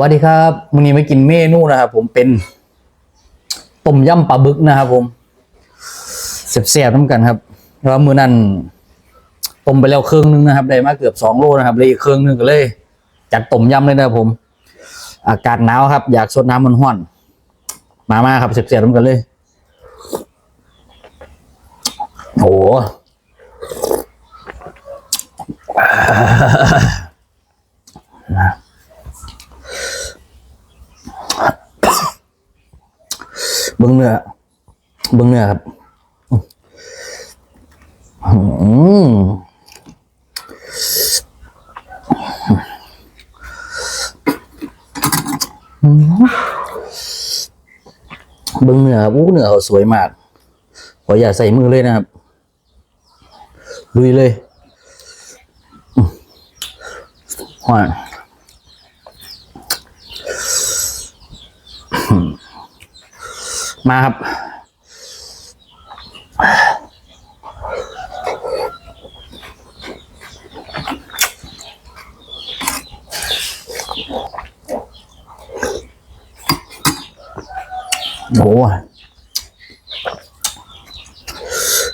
วัสดีครับวันนี้มากินเมนูนะครับผมเป็นต้มยำปลาบึกนะครับผมเสียบๆน้ำกันครับแล้วมือนั้นต้มไปแล้วครึ่งนึงนะครับได้มาเกือบสองโลนะครับเลยอีกครึ่งนึงก็เลยจัดต้มยำเลยนะครับผม อากาศหนาวครับ อยากสดน้ำมันห้อนมามาครับเสียบๆน้ำกันเลยโอ้โห เบิ้งเนื้อเบิ้งเนื้อครับอืมเบิ้งเนื้อครับอู้เนื้อเขาสวยมากขออย่าใส่มือเลยนะครับลุยเลยหวาน มาครับ โอ้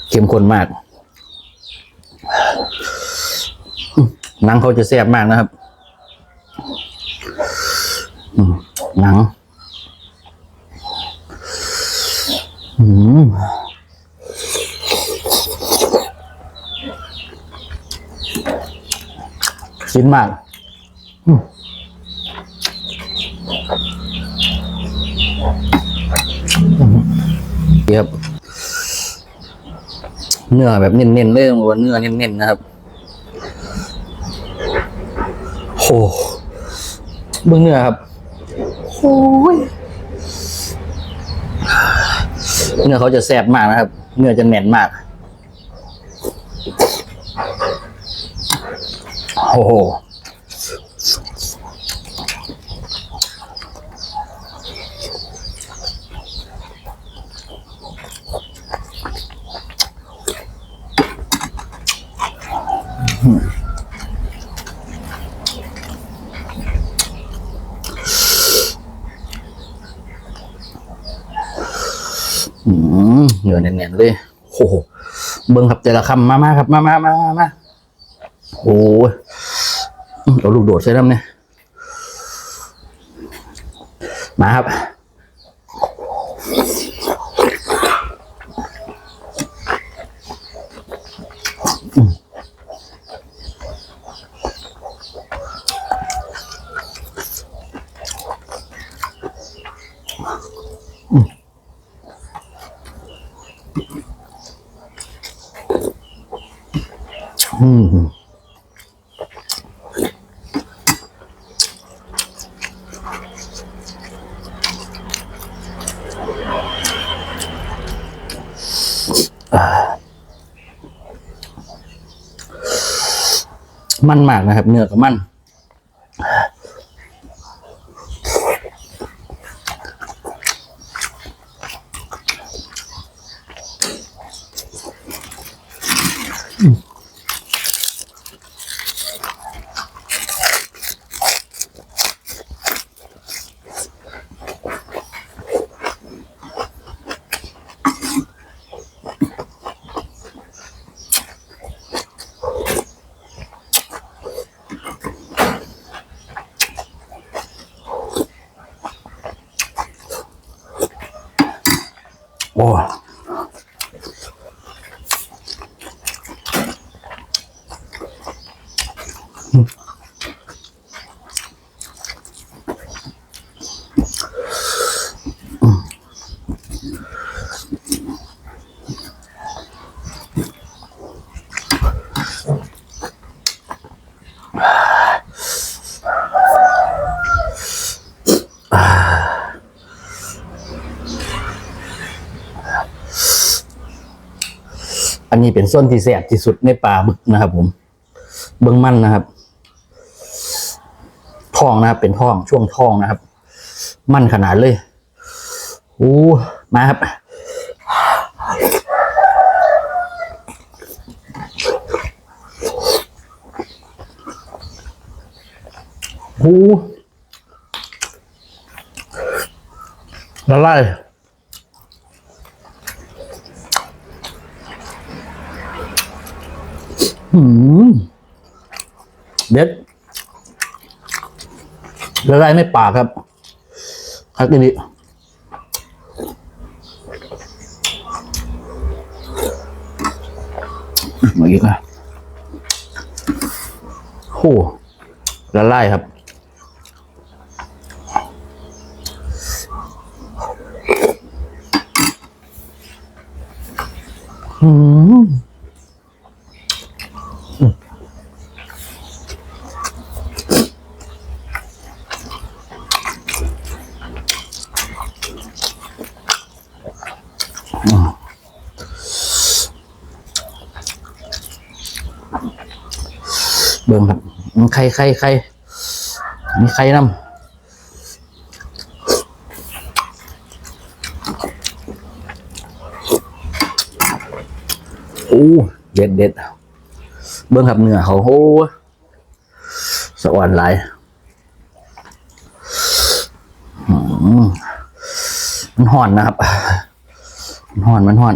เข้มข้นมาก หนังเขาจะแซ่บมากนะครับ หนัง ชิ้นมากอืมเครับ เนื้อแบบเน้นๆเลยต้องบอกว่าเนื้อเน้นๆนะครับโอ้เบื้องเนื้อครับโอ้ยเนื้อเขาจะแซ่บมากนะครับ เนื้อจะแน่นมาก โอ้โหอืมเนื้อแน่นๆเลย โอ้โห เบิ้งครับแต่ละคำมามาครับ มามามามามา โอ้ยเอาลูกโดดใส่น้ำเนี่ยมาครับ อืม มันมากนะครับ เนื้อกับมัน โอันนี้เป็นส้นที่แสบที่สุดในปลาบึกนะครับ ผม เบิ้งมันนะครับท้องนะครับ เป็นท้องช่วงท้องนะครับ มันขนาดเลยอู้มาครับอู้ละลายหืม เด็ดละลายไม่ปากครับคักดีมาอีกนะโอ้ละลายครับอืม เบิ่งครับมันไข่ไข่ไข่มีไข่น้ำโอ้เด็ดเด็ดเบิ่งครับเนื้อเขาโอ้สะอ่อนหลายมันห่อนนะครับ มันห่อนมันห่อน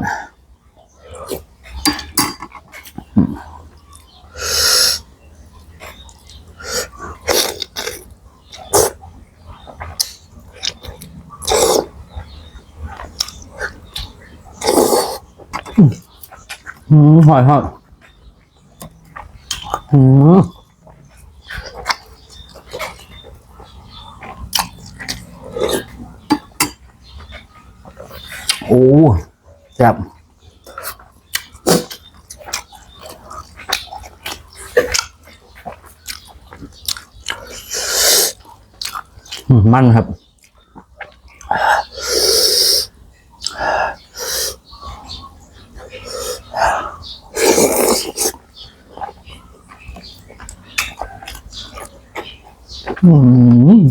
อืมหอยหอยอืมโอ้จับมันครับ อืม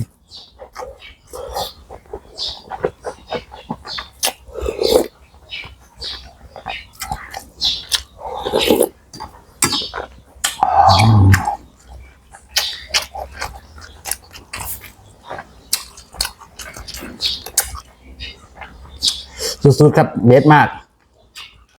สุดๆครับเด็ดมาก